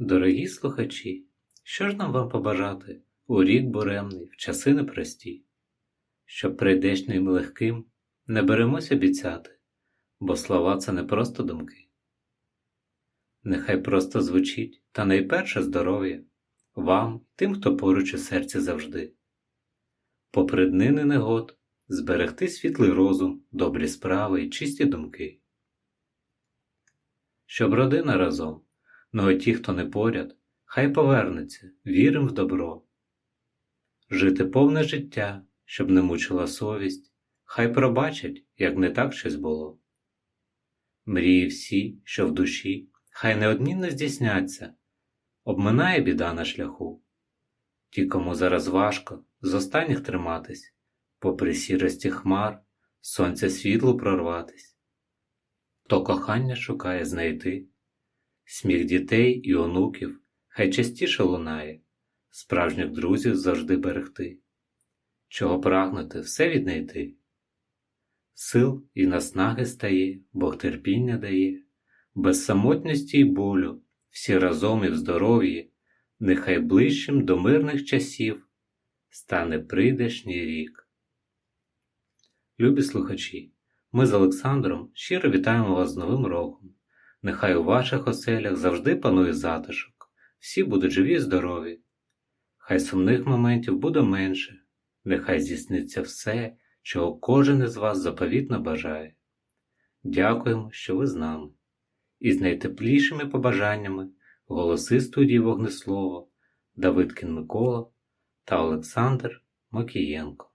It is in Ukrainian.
Дорогі слухачі, що ж нам вам побажати у рік буремний, в часи непрості? Щоб прийдешнім легким не беремось обіцяти, бо слова це не просто думки. Нехай просто звучить, та найперше здоров'я вам, тим, хто поруч у серці завжди. Попри днини негод, зберегти світлий розум, добрі справи і чисті думки. Щоб родина разом, ну а ті, хто не поряд, хай повернеться, вірим в добро. Жити повне життя, щоб не мучила совість, хай пробачать, як не так щось було. Мрії всі, що в душі, хай неодмінно здійсняться, обминає біда на шляху. Ті, кому зараз важко, з останніх триматись, попри сірості хмар, сонця світло прорватись. Хто кохання шукає знайти, сміх дітей і онуків хай частіше лунає, справжніх друзів завжди берегти, чого прагнути все віднайти. Сил і наснаги стає, Бог терпіння дає, без самотності й болю, всі разом і в здоров'ї, нехай ближчим до мирних часів стане прийдешній рік. Любі слухачі, ми з Олександром щиро вітаємо вас з Новим роком. Нехай у ваших оселях завжди панує затишок, всі будуть живі і здорові. Хай сумних моментів буде менше, нехай здійсниться все, чого кожен із вас заповітно бажає. Дякуємо, що ви з нами. І з найтеплішими побажаннями голоси студії Вогнеслово Давидкін Микола та Олександр Макієнко.